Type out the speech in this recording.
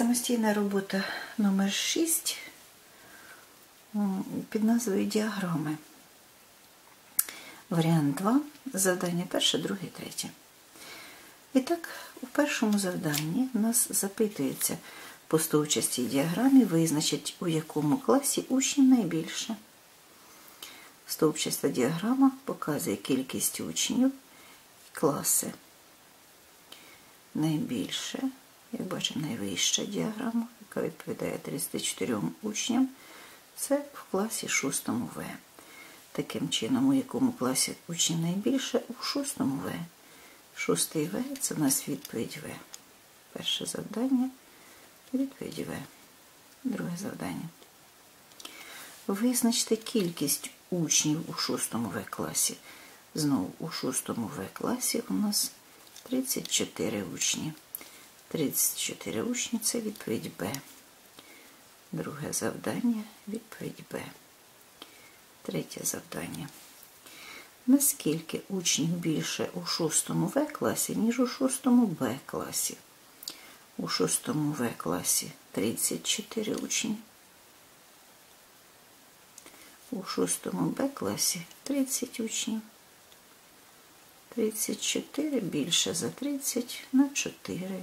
Самостійна робота номер 6 під назвою діаграми. Варіант 2. Завдання перше, друге, третє. І так, у першому завданні нас запитується по стовчастій діаграмі визначить, у якому класі учнів найбільше. Стовпчаста діаграма показує кількість учнів і класи. Найбільше, як бачимо, найвища діаграма, яка відповідає 34 учням, це в класі 6 В. Таким чином, у якому класі учнів найбільше у 6 В. 6 В це у нас відповідь В. Перше завдання відповідь В. Друге завдання. Визначте кількість учнів у 6 В класі. Знову у 6 В класі у нас 34 учні. 34 учні це відповідь Б. Друге завдання відповідь Б. Третє завдання. Наскільки учнів більше у 6 В класі, ніж у 6 Б класі? У 6 В класі 34 учні. У 6 Б класі 30 учнів. 34 більше за 30 на 4